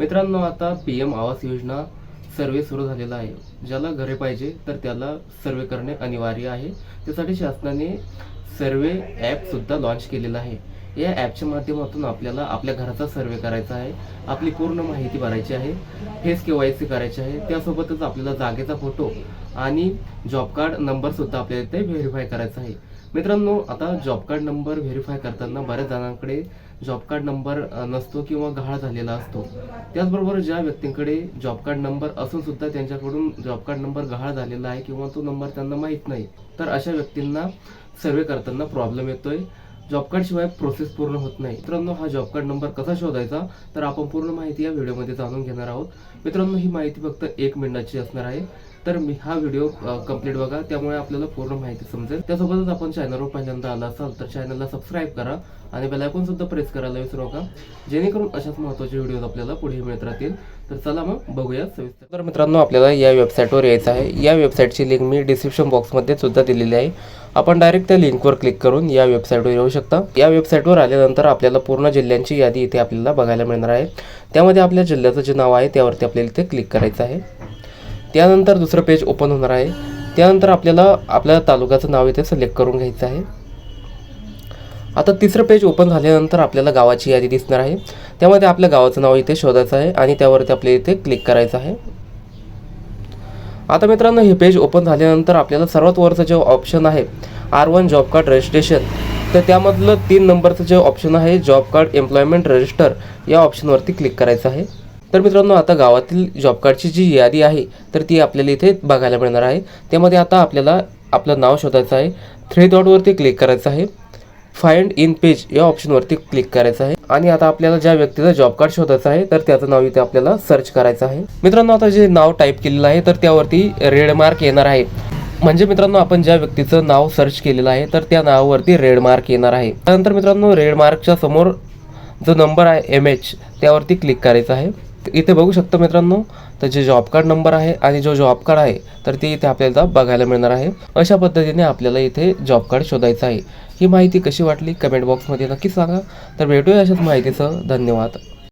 मित्रांनो आता P M Awas Yojana सर्वे सुरू झालेला आहे. ज्याला घरे पाहिजे तर त्याला सर्वे करणे अनिवार्य आहे. त्यासाठी शासनाने सर्वे ॲपसुद्धा लॉन्च केलेला आहे. या ॲपच्या माध्यमातून आपल्याला आपल्या घराचा सर्वे करायचा आहे. आपली पूर्ण माहिती भरायची आहे. फेस के वाय सी करायची आहे. त्यासोबतच आपल्याला जागेचा फोटो आणि जॉब कार्ड नंबरसुद्धा आपल्याला इथे व्हेरीफाय करायचा आहे. मित्रांनो आता जॉब कार्ड नंबर व्हेरीफाय करताना बऱ्याच जणांकडे जॉब कार्ड नंबर नसतो किंवा गहाळ झालेला असतो. त्याचबरोबर ज्या व्यक्तींकडे जॉब कार्ड नंबर असून सुद्धा त्यांच्याकडून जॉब कार्ड नंबर गहाळ झालेला आहे किंवा तो नंबर त्यांना माहीत नाही तर अशा व्यक्तींना सर्वे करताना प्रॉब्लेम येतोय. जॉब कार्ड शिवाय प्रोसेस पूर्ण होत नाही. मित्रांनो हा जॉब कार्ड नंबर कसा शोधायचा? तर आपण पूर्ण माहिती या व्हिडिओमध्ये जाणून घेणार आहोत. मित्रांनो ही माहिती फक्त एक मिनिटाची असणार आहे. तर मी हा व्हिडिओ कंप्लीट बघा. त्यामुळे आपल्याला पूर्ण माहिती समजेल. त्यासोबतच आपण चॅनलवर पहिल्यांदा आला असाल तर चॅनलला सबस्क्राईब करा आणि बेलायकॉन सुद्धा प्रेस करायला विसरू नका. जेणेकरून अशाच महत्त्वाचे व्हिडिओ आपल्याला पुढे मिळत राहतील. तर चला मग बघूया सविस्तर. तर मित्रांनो आपल्याला या वेबसाईटवर यायचं आहे. या वेबसाईटची लिंक मी डिस्क्रिप्शन बॉक्समध्ये सुद्धा दिलेली आहे. आपण डायरेक्ट त्या लिंकवर क्लिक करून या वेबसाईटवर येऊ शकता. या वेबसाईटवर आल्यानंतर आपल्याला पूर्ण जिल्ह्यांची यादी इथे आपल्याला बघायला मिळणार आहे. त्यामध्ये आपल्या जिल्ह्याचं जे नाव आहे त्यावरती आपल्याला इथे क्लिक करायचं आहे. त्यानंतर दुसरं पेज ओपन होणार आहे. त्यानंतर आपल्याला आपल्या तालुक्याचं नाव इथे सिलेक्ट करून घ्यायचं आहे. आता तिसरं पेज ओपन झाल्यानंतर आपल्याला गावाची यादी दिसणार आहे. त्यामध्ये आपल्या गावाचं नाव इथे शोधायचं आहे आणि त्यावरती आपल्याला इथे क्लिक करायचं आहे. आता मित्रांनो हे पेज ओपन झाल्यानंतर आपल्याला सर्वात वरचं जे ऑप्शन आहे R one job card registration तर त्यामधलं तीन नंबरचं जे ऑप्शन आहे जॉब कार्ड एम्प्लॉयमेंट रजिस्टर या ऑप्शनवरती क्लिक करायचं आहे. तर मित्रांनो आता गावातील जॉब कार्डची जी यादी आहे तर ती आपल्याला इथे बघायला मिळणार आहे. त्यामध्ये आता आपल्याला आपलं नाव शोधायचं आहे. थ्री डॉटवरती क्लिक करायचं आहे. फाइंड इन पेज या ऑप्शनवरती क्लिक करायचं आहे. आणि आता आपल्याला ज्या व्यक्तीचा जॉब कार्ड शोधायचं आहे तर त्याचं नाव इथे आपल्याला सर्च करायचं आहे. मित्रांनो आता जे नाव टाईप केलेलं आहे तर त्यावरती रेड मार्क येणार आहे. म्हणजे मित्रांनो आपण ज्या व्यक्तीचं नाव सर्च केलेलं आहे तर त्या नावावरती रेड मार्क येणार आहे. त्यानंतर मित्रांनो रेड मार्कच्या समोर जो नंबर आहे एम एच त्यावरती क्लिक करायचा आहे. इथे बघू शकता मित्रांनो तर जे जॉब कार्ड नंबर आहे आणि जो जॉब कार्ड आहे तर ते इथे आपल्याला बघायला मिळणार आहे. अशा पद्धतीने आपल्याला इथे जॉब कार्ड शोधायचं आहे. ही माहिती कशी वाटली? कमेंट बॉक्समध्ये नक्की सांगा. तर भेटूया अशाच माहितीचं धन्यवाद.